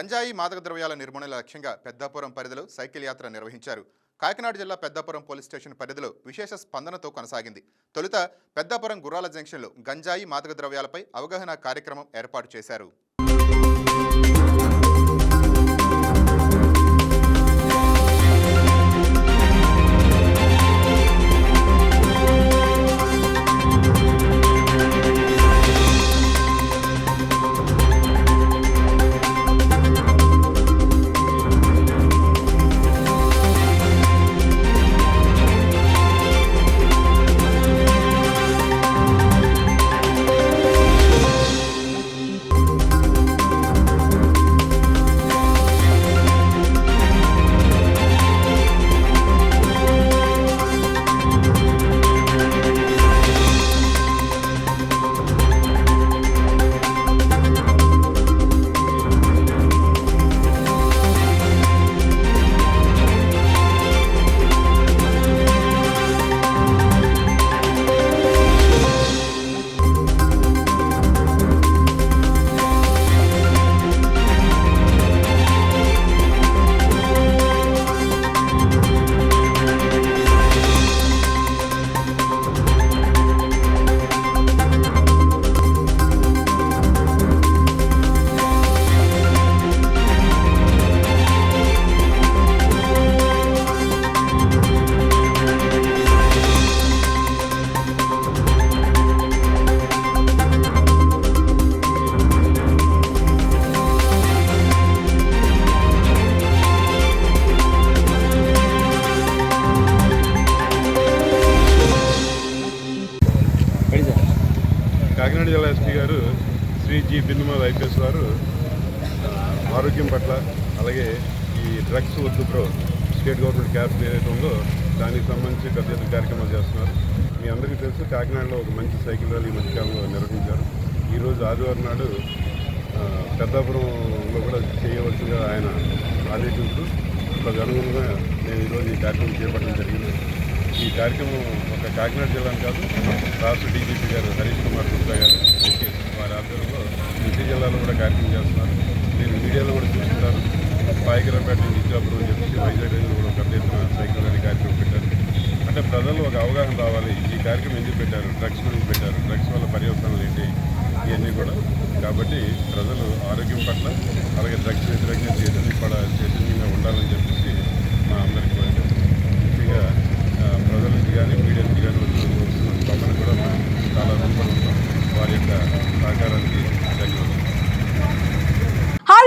గంజాయి మాదక ద్రవ్యాల నిర్మూలన లక్ష్యంగా పెద్దాపురం పరిధిలో సైకిల్ యాత్ర నిర్వహించారు. కాకినాడ జిల్లా పెద్దాపురం పోలీస్ స్టేషన్ పరిధిలో విశేష స్పందనతో కొనసాగింది. తొలుత పెద్దాపురం గుర్రాల జంక్షన్లో గంజాయి మాదక ద్రవ్యాలపై అవగాహన కార్యక్రమం ఏర్పాటు చేశారు. కాకినాడ జిల్లా ఎస్పీ గారు శ్రీ జి బిన్నుమాల్ ఐపీఎస్ వారు ఆరోగ్యం పట్ల అలాగే ఈ డ్రగ్స్ వద్దు ప్రో స్టేట్ గవర్నమెంట్ క్యాప్ ఏదైతే ఉందో దానికి సంబంధించి పెద్ద ఎత్తున కార్యక్రమాలు చేస్తున్నారు. మీ అందరికీ తెలుసు కాకినాడలో ఒక మంచి సైకిల్ ర్యాలీ మధ్యకాలంలో నిర్వహించారు. ఈరోజు ఆదివారం నాడు పెద్దాపురంలో కూడా చేయవలసిందిగా ఆయన ఆదేశించు తదనుగుణంగా నేను ఈరోజు ఈ కార్యక్రమం చేపట్టడం జరిగింది. ఈ కార్యక్రమం ఒక కాకినాడ జిల్లాను కాదు రాష్ట్ర డీజీపీ గారు హరీష్ కుమార్ గుప్తా గారు వారి ఆధ్వర్యంలో ప్రతి జిల్లాలో కూడా కార్యక్రమం చేస్తున్నారు. నేను మీడియాలో కూడా చూస్తున్నారు. పాయకరంపేట నుంచి అని చెప్పేసి వైజాగ్ కూడా పెద్ద ఎత్తున సైకిల్ అనే కార్యక్రమం పెట్టారు. అంటే ప్రజల్లో ఒక అవగాహన రావాలి. ఈ కార్యక్రమం ఎందుకు పెట్టారు? డ్రగ్స్ గురించి పెట్టారు. డ్రగ్స్ వల్ల పర్యవసనాలు ఏంటి? ఇవన్నీ కూడా. కాబట్టి ప్రజలు ఆరోగ్యం పట్ల అలాగే డ్రగ్స్ వ్యతిరేకంగా చైతన్య పడ చైతన్యంగా ఉండాలని చెప్పి